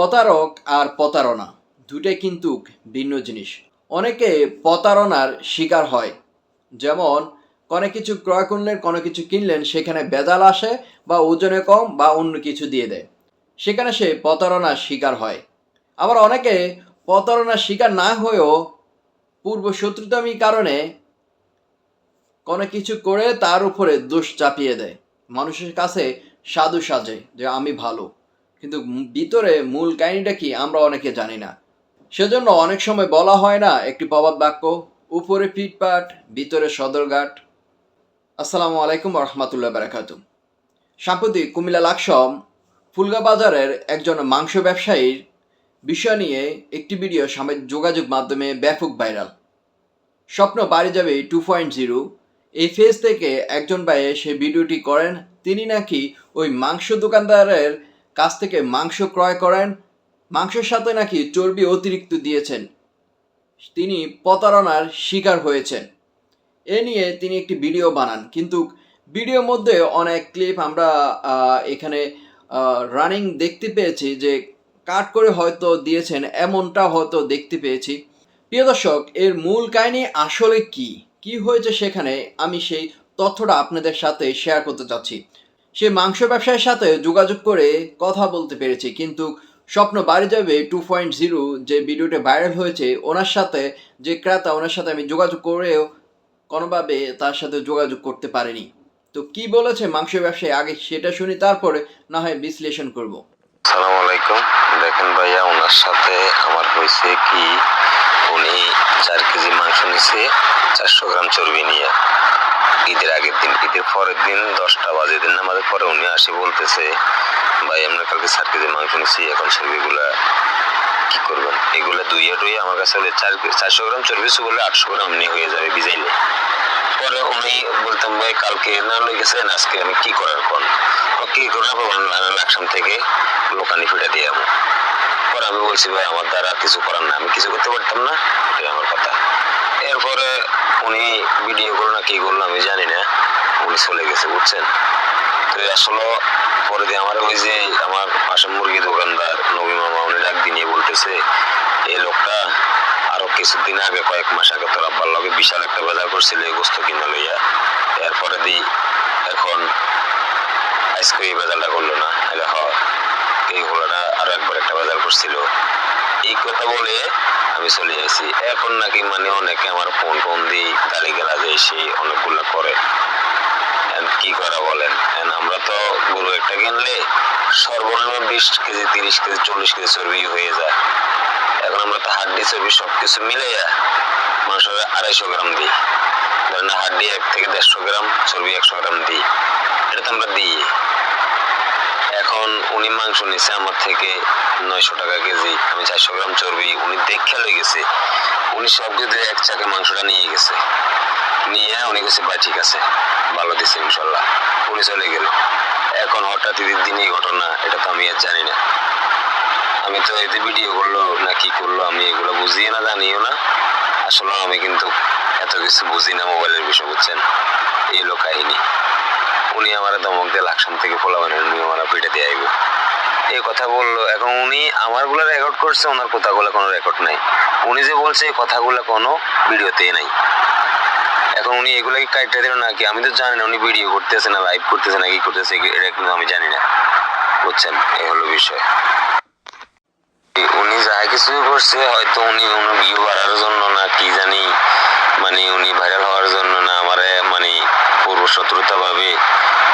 প্রতারক আর প্রতারণা দুটাই কিন্তু ভিন্ন জিনিস। অনেকে প্রতারণার শিকার হয়। যেমন, কোনো কিছু ক্রয় করলেন, কোনো কিছু কিনলেন, সেখানে বেজাল আসে বা ওজনে কম বা অন্য কিছু দিয়ে দেয়। সেখানে সে প্রতারণার শিকার হয়। আবার অনেকে প্রতারণার শিকার না হয়েও পূর্ব শত্রুতামি কারণে কোনো কিছু করে তার উপরে দোষ চাপিয়ে দেয়। মানুষের কাছে সাধু সাজে যে, আমি ভালো। কিন্তু ভিতরে মূল কাহিনীটা কি আমরা অনেকে জানি না। সেজন্য অনেক সময় বলা হয় না একটি প্রবাদ বাক্য, উপরে পিটপাট ভিতরে সদরঘাট। আসসালামু আলাইকুম রহমতুল্লাহ বারাকাতু সাম্প্রতিক কুমিল্লা লাকসম ফুলগা বাজারের একজন মাংস ব্যবসায়ীর বিষয় নিয়ে একটি ভিডিও সামাজিক যোগাযোগ মাধ্যমে ব্যাপক ভাইরাল। স্বপ্ন বাড়ি যাবে টু পয়েন্ট জিরো। এই ফেজ থেকে একজন ভাইয়ে সে ভিডিওটি করেন, তিনি নাকি ওই মাংস দোকানদারের কাছ থেকে মাংস ক্রয় করেন। মাংসের সাথে নাকি চর্বি অতিরিক্ত দিয়েছেন। তিনি প্রতারণার শিকার হয়েছেন। এ নিয়ে তিনি একটি ভিডিও বানান। কিন্তু ভিডিওর মধ্যে অনেক ক্লিপ আমরা এখানে রানিং দেখতে পেয়েছি যে কাট করে হয়তো দিয়েছেন, এমনটা হয়তো দেখতে পেয়েছি। প্রিয় দর্শক, এর মূল কাহিনী আসলে কি? কি হয়েছে সেখানে? আমি সেই তথ্যটা আপনাদের সাথে শেয়ার করতে চাচ্ছি। সে মাংস ব্যবসায়ীর সাথে যোগাযোগ করে কথা বলতে পেরেছে, কিন্তু স্বপ্ন বাড়ি যাবে টু পয়েন্ট জিরো যে ভিডিওটা ভাইরাল হয়েছে, ওনার সাথে যে ক্রেতা, ওনার সাথে আমি যোগাযোগ করেও কোনোভাবে তার সাথে যোগাযোগ করতে পারিনি। তো কি বলেছে মাংস ব্যবসায়ী? আগে সেটা শুনি, তারপরে না হয় বিশ্লেষণ করব। সালাম আলাইকুম। দেখেন ভাইয়া, ওনার সাথে আমার হয়েছে কি, উনি চার কেজি মাংস নিছে, চারশো গ্রাম চর্বি নিয়ে। ঈদের আগের দিন, ঈদের পরের দিন দশটা বাজে দিন আমাদের পরে উনি আসে বলতেছে, ভাই, আমরা কালকে চার কেজি মাংস নিছি, এখন চর্বিগুলা কি করবেন? এগুলা দুইয়া টুইয়া আমার কাছে হলে চার চারশো গ্রাম চর্বি বলে আটশো গ্রাম নিয়ে হয়ে যাবে বিজাইলে পরে উনি বলতাম ভাই, কালকে না লই গেছেন, আজকে আমি কি করার কোন? কি করার লাকসাম থেকে লোকানি ফিরে দিয়ে যাব পরে আমি বলছি, ভাই, আমার দ্বারা কিছু করার না আমি কিছু করতে পারতাম না, এটাই আমার কথা। এরপরে উনি ভিডিও করল না, কি করল আমি জানি না। উনি চলে গেছে, বুঝছেন? তো আসলে, পরে দিয়ে আমার ওই যে আমার পাশে মুরগি দোকানদার নবী মামা উনি ডাক দিয়ে বলতেছে এই লোকটা আরও কিছুদিন আগে, কয়েক মাস আগে তোর আব্বার লগে বিশাল একটা বাজার করছিল এই গোস্ত কিনা লইয়া। এরপরে দি এখন আজকে এই বাজারটা করল না। এলে হ। এই হলোটা আরও একবার একটা বাজার করছিল। এই কথা বলে আমি চলে আসি এখন নাকি মানে অনেকে আমার ফোন ফোন দিয়ে গালি গালা যে সেই অনেকগুলো করে। কি করা বলেন? আমরা তো গরু একটা কিনলে সর্বনিম্ন বিশ কেজি, তিরিশ কেজি, চল্লিশ কেজি চর্বি হয়ে যায়। এখন আমরা তো হাড্ডি চর্বি সব কিছু মিলে মাংসের আড়াইশো গ্রাম দিই। ধরেন হাড্ডি এক থেকে দেড়শো গ্রাম, চর্বি একশো গ্রাম দিই। এটা তো আমরা দিই। এখন উনি মাংস নিছে আমার থেকে নয়শো টাকা কেজি, আমি চারশো গ্রাম চর্বি, উনি দেখে লই গেছে। উনি সব কিছু এক চাকে মাংসটা নিয়ে গেছে। নিয়ে উনি গেছে বা ঠিক আছে, ভালো দিছে ইনশাল্লাহ। উনি চলে গেল। এখন হঠাৎ দিনই ঘটনা, এটা তো আমি আর জানি না। আমি তো এতে ভিডিও করল না কি করল, আমি এগুলো বুঝিয়ে না, জানিও না। আসলে আমি কিন্তু এত কিছু বুঝি না মোবাইলের বিষয়, বুঝছেন? এই হলো কাহিনী। উনি আমার দমক দিয়ে লাকসাম থেকে ফোলা বানিয়ে, উনি আমার পিঠে দিয়ে আইব। এই কথা বলল, এখন উনি আমারগুলো রেকর্ড করছে, ওনার কথাগুলো কোনো রেকর্ড নাই। উনি যে বলছে এই কথাগুলো কোনো ভিডিওতে নাই। এখন উনি এগুলো কি কাইটটা দিল নাকি? আমি তো জানি না, উনি ভিডিও করতেছে না লাইভ করতেছে না, কি করতেছে এটা কিন্তু আমি জানি না। বুঝছেন? এই হলো বিষয়। উনি যা কিছু করছে, হয়তো উনি উনি ভিউ বাড়ার জন্য না, কি জানি মানে উনি ভাইরাল হওয়ার জন্য না, আমারে মানে পূর্ব শত্রুতা ভাবে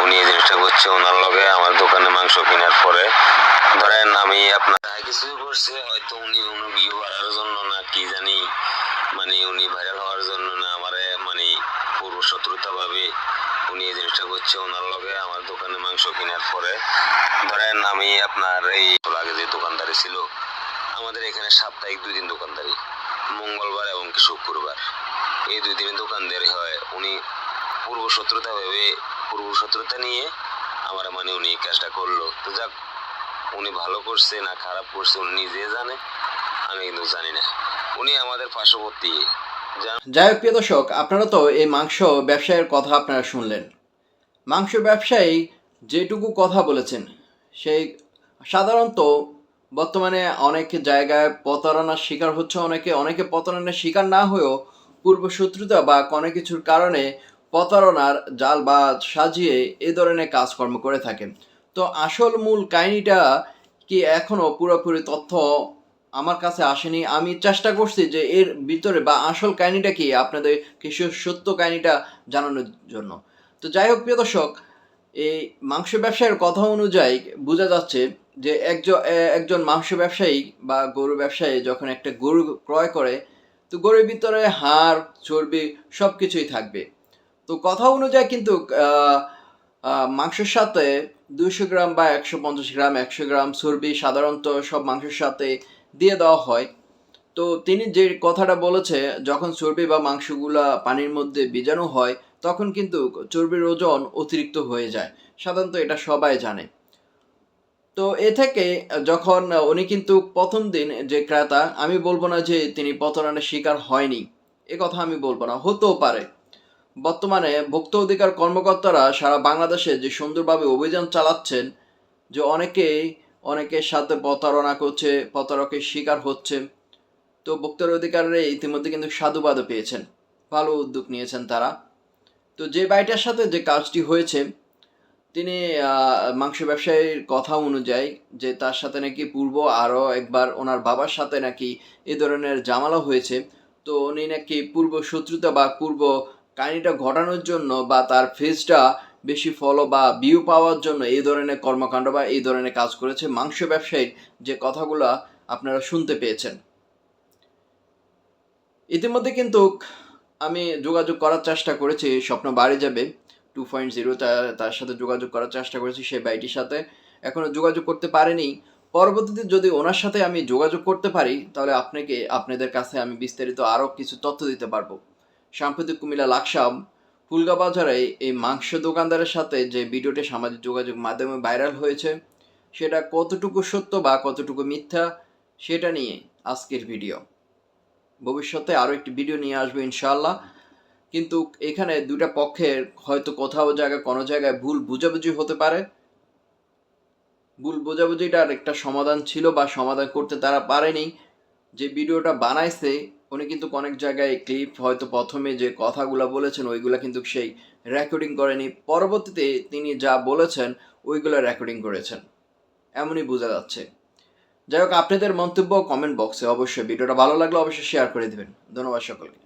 উনি এই জিনিসটা করছে ওনার লগে আমার দোকানে মাংস কেনার পরে, ধরেন আমি আপনার কিছু করছে, হয়তো উনি উনি ভিউ বাড়ার জন্য না, কি জানি মানে উনি ভাইরাল হওয়ার জন্য না, আমারে মানে পূর্ব শত্রুতা ভাবে উনি এই জিনিসটা করছে, ওনার লগে আমার দোকানে মাংস কেনার পরে, ধরেন আমি আপনার এই আগে যে দোকানদারি ছিল, আমাদের এখানে সাপ্তাহিক দুই দিন দোকানদারি, মঙ্গলবার এবং কি শুক্রবার। এই দুই দিনে দোকানদারি হয়, উনি পূর্ব শত্রুতা ভেবে পূর্ব শত্রুতা নিয়ে আমার মানে উনি এই কাজটা করল। তো যাক, উনি ভালো করছে না খারাপ করছে, উনি নিজে জানে, আমি কিন্তু জানি না। উনি আমাদের পার্শ্ববর্তী। যাই হোক, প্রিয় দর্শক, আপনারা তো এই মাংস ব্যবসায়ের কথা আপনারা শুনলেন। মাংস ব্যবসায়ী যেটুকু কথা বলেছেন, সেই সাধারণত বর্তমানে অনেক জায়গায় প্রতারণার শিকার হচ্ছে, অনেকে অনেকে প্রতারণার শিকার না হয়েও পূর্বশত্রুতা বা কোনো কিছুর কারণে প্রতারণার জাল বা সাজিয়ে এ ধরনের কাজকর্ম করে থাকেন। তো আসল মূল কাহিনীটা কি এখনও পুরোপুরি তথ্য আমার কাছে আসেনি। আমি চেষ্টা করছি যে এর ভিতরে বা আসল কাহিনীটা কি, আপনাদের কিছু সত্য কাহিনীটা জানানোর জন্য। তো যাই হোক, প্রিয় দর্শক, এই মাংস ব্যবসায়ের কথা অনুযায়ী বোঝা যাচ্ছে যে একজন একজন মাংস ব্যবসায়ী বা গরু ব্যবসায়ী যখন একটা গরু ক্রয় করে, তো গরুর ভিতরে হাড়, চর্বি সব কিছুই থাকবে। তো কথা অনুযায়ী কিন্তু মাংসের সাথে দুশো গ্রাম বা একশো পঞ্চাশ গ্রাম, একশো গ্রাম চর্বি সাধারণত সব মাংসের সাথে দিয়ে দেওয়া হয়। তো তিনি যে কথাটা বলেছে, যখন চর্বি বা মাংসগুলা পানির মধ্যে বীজাণু হয়, তখন কিন্তু চর্বির ওজন অতিরিক্ত হয়ে যায়। সাধারণত এটা সবাই জানে। তো এ থেকে যখন উনি কিন্তু প্রথম দিন যে ক্রেতা, আমি বলব না যে তিনি প্রতারণার শিকার হয়নি, এ কথা আমি বলব না, হতেও পারে। বর্তমানে ভোক্তা অধিকার কর্মকর্তারা সারা বাংলাদেশে যে সুন্দরভাবে অভিযান চালাচ্ছেন, যে অনেকেই, অনেকের সাথে প্রতারণা করছে, প্রতারকের শিকার হচ্ছে, তো ভোক্তার অধিকারে ইতিমধ্যে কিন্তু সাধুবাদও পেয়েছেন। ভালো উদ্যোগ নিয়েছেন তারা। তো যে বাড়িটার সাথে যে কাজটি হয়েছে, তিনি মাংস ব্যবসায়ীর কথা অনুযায়ী যে তার সাথে নাকি পূর্ব আরও একবার ওনার বাবার সাথে নাকি এ ধরনের জামালা হয়েছে, তো উনি নাকি পূর্ব শত্রুতা বা পূর্ব কাহিনীটা ঘটানোর জন্য বা তার ফেসটা বেশি ফলো বা ভিউ পাওয়ার জন্য এই ধরনের কর্মকাণ্ড বা এই ধরনের কাজ করেছে মাংস ব্যবসায়ীর যে কথাগুলো আপনারা শুনতে পেয়েছেন। ইতিমধ্যে কিন্তু আমি যোগাযোগ করার চেষ্টা করেছি, স্বপ্ন বাড়ি যাবে টু পয়েন্ট জিরো তার সাথে যোগাযোগ করার চেষ্টা করেছি সেই বাইটির সাথে। এখনও যোগাযোগ করতে পারেনি। পরবর্তীতে যদি ওনার সাথে আমি যোগাযোগ করতে পারি, তাহলে আপনাকে, আপনাদের কাছে আমি বিস্তারিত আরও কিছু তথ্য দিতে পারব। সাম্প্রতিক কুমিল্লা লাকসাম, ফুলগা বাজারে এই মাংস দোকানদারের সাথে যে ভিডিওটি সামাজিক যোগাযোগ মাধ্যমে ভাইরাল হয়েছে, সেটা কতটুকু সত্য বা কতটুকু মিথ্যা, সেটা নিয়ে আজকের ভিডিও। ভবিষ্যতে আরও একটি ভিডিও নিয়ে আসব ইনশাল্লাহ কিন্তু এখানে দুটা পক্ষের হয়তো কোথাও জায়গায়, কোনো জায়গায় ভুল বুঝাবুঝি হতে পারে। ভুল বোঝাবুঝিটার একটা সমাধান ছিল বা সমাধান করতে তারা পারেনি। যে ভিডিওটা বানাইছে উনি কিন্তু অনেক জায়গায় ক্লিপ হয়তো প্রথমে যে কথাগুলো বলেছেন, ওইগুলা কিন্তু সেই রেকর্ডিং করেনি। পরবর্তীতে তিনি যা বলেছেন, ওইগুলো রেকর্ডিং করেছেন। এমনই বোঝা যাচ্ছে। যাই হোক, আপনাদের মন্তব্য কমেন্ট বক্সে অবশ্যই। ভিডিওটা ভালো লাগলে অবশ্যই শেয়ার করে দেবেন। ধন্যবাদ সকলকে।